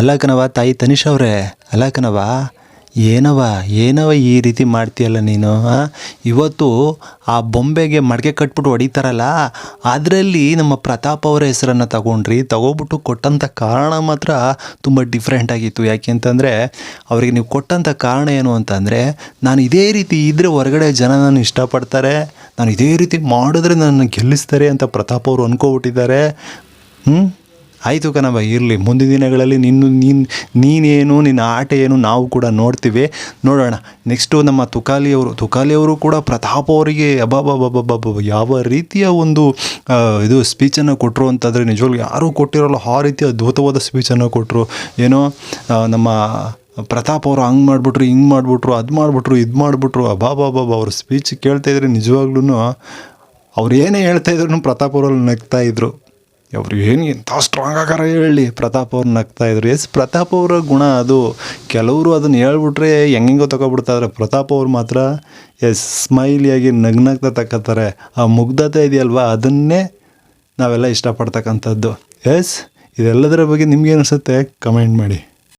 ಅಲ್ಲ ತಾಯಿ ತನಿಷ್ ಅವರೇ. ಅಲ್ಲ ಕಣವ ಏನವ ಏನವ ಈ ರೀತಿ ಮಾಡ್ತೀಯಲ್ಲ ನೀನು ಇವತ್ತು ಆ ಬೊಂಬೆಗೆ ಮಡಿಕೆ ಕಟ್ಬಿಟ್ಟು ಹೊಡಿತಾರಲ್ಲ, ಅದರಲ್ಲಿ ನಮ್ಮ ಪ್ರತಾಪ್ ಅವರ ಹೆಸರನ್ನು ತಗೊಂಡ್ರಿ, ತಗೋಬಿಟ್ಟು ಕೊಟ್ಟಂಥ ಕಾರಣ ಮಾತ್ರ ತುಂಬ ಡಿಫ್ರೆಂಟ್ ಆಗಿತ್ತು. ಯಾಕೆ ಅಂತಂದರೆ, ಅವರಿಗೆ ನೀವು ಕೊಟ್ಟಂಥ ಕಾರಣ ಏನು ಅಂತಂದರೆ, ನಾನು ಇದೇ ರೀತಿ ಇದ್ದರೆ ಹೊರಗಡೆ ಜನ ನಾನು ಇಷ್ಟಪಡ್ತಾರೆ, ನಾನು ಇದೇ ರೀತಿ ಮಾಡಿದ್ರೆ ನನ್ನ ಗೆಲ್ಲಿಸ್ತಾರೆ ಅಂತ ಪ್ರತಾಪ್ ಅವರು ಅಂದ್ಕೊಬಿಟ್ಟಿದ್ದಾರೆ ಹ್ಞೂ ಆಯಿತು ಕಣವ, ಇರಲಿ. ಮುಂದಿನ ದಿನಗಳಲ್ಲಿ ನಿನ್ನ, ನೀನು, ನೀನೇನು, ನಿನ್ನ ಆಟ ಏನು ನಾವು ಕೂಡ ನೋಡ್ತೀವಿ. ನೋಡೋಣ. ನೆಕ್ಸ್ಟು ನಮ್ಮ ತುಕಾಲಿಯವರು ತುಕಾಲಿಯವರು ಕೂಡ ಪ್ರತಾಪ್ ಅವರಿಗೆ ಅಬ್ಬಬ್ಬಬ್ಬಬ್ಬಬ್ಬ, ಯಾವ ರೀತಿಯ ಒಂದು ಇದು ಸ್ಪೀಚನ್ನು ಕೊಟ್ಟರು ಅಂತಂದರೆ ನಿಜವಾಗ್ಲೂ ಯಾರೂ ಕೊಟ್ಟಿರೋಲ್ಲ, ಆ ರೀತಿಯ ಅದ್ಭುತವಾದ ಸ್ಪೀಚನ್ನು ಕೊಟ್ಟರು ಏನೋ ನಮ್ಮ ಪ್ರತಾಪ್ ಅವರು ಹಂಗೆ ಮಾಡಿಬಿಟ್ರು, ಹಿಂಗೆ ಮಾಡಿಬಿಟ್ರು, ಅದು ಮಾಡಿಬಿಟ್ರು, ಇದು ಮಾಡಿಬಿಟ್ರು ಅಬಾಬಾಬಾಬ ಅವ್ರ ಸ್ಪೀಚ್ ಕೇಳ್ತಾ ಇದ್ರೆ ನಿಜವಾಗ್ಲೂ ಅವ್ರು ಏನೇ ಹೇಳ್ತಾ ಇದ್ರು ಪ್ರತಾಪ್ ಅವರಲ್ಲಿ ನಗ್ತಾ ಇದ್ರು. ಅವ್ರು ಏನು ಎಂಥ ಸ್ಟ್ರಾಂಗ್ ಆಗಾರ ಹೇಳಿ. ಪ್ರತಾಪ್ ಅವ್ರು ನಗ್ತಾ ಇದ್ರು. ಎಸ್, ಪ್ರತಾಪ್ ಅವರ ಗುಣ ಅದು. ಕೆಲವರು ಅದನ್ನು ಹೇಳ್ಬಿಟ್ರೆ ಹೆಂಗೆಂಗೋ ತಗೊಬಿಡ್ತಾರೆ ಪ್ರತಾಪ್ ಅವ್ರು ಮಾತ್ರ, ಎಸ್, ಸ್ಮೈಲಿಯಾಗಿ ನಗ್ನಗ್ತಾ ತಗೋತಾರೆ ಆ ಮುಗ್ಧತೆ ಇದೆಯಲ್ವಾ? ಅದನ್ನೇ ನಾವೆಲ್ಲ ಇಷ್ಟಪಡ್ತಕ್ಕಂಥದ್ದು. ಎಸ್, ಇದೆಲ್ಲದರ ಬಗ್ಗೆ ನಿಮ್ಗೇನು ಅನಿಸುತ್ತೆ? ಕಮೆಂಟ್ ಮಾಡಿ.